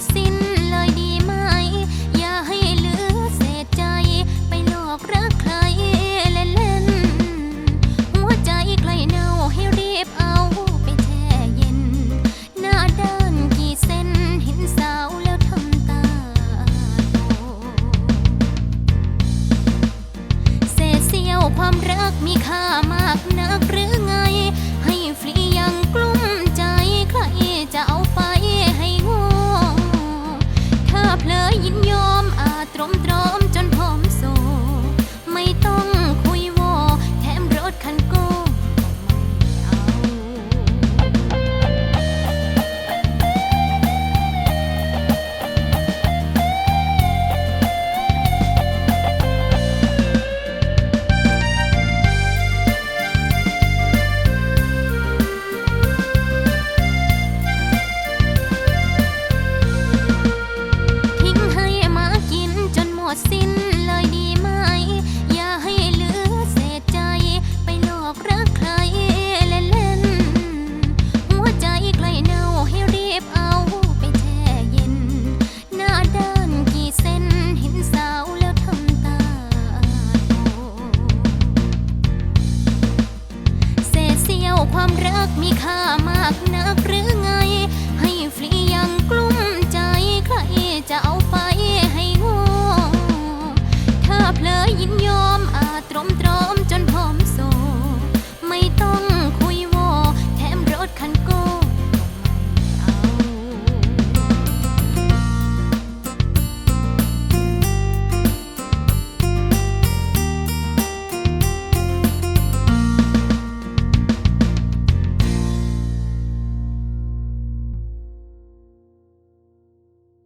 ดสิ้นเลยดีไหม อย่าให้เหลือเศษใจ ไปหลอกรักใครเล่นๆหัวใจใกล้เน่าให้รีบเอาไปแช่เย็น หน้าด้านกี่เส้นเห็นสาวแล้วทำตาโตเศษเสี้ยวความรักมีค่า ความรักมีค่ามากนักหรือ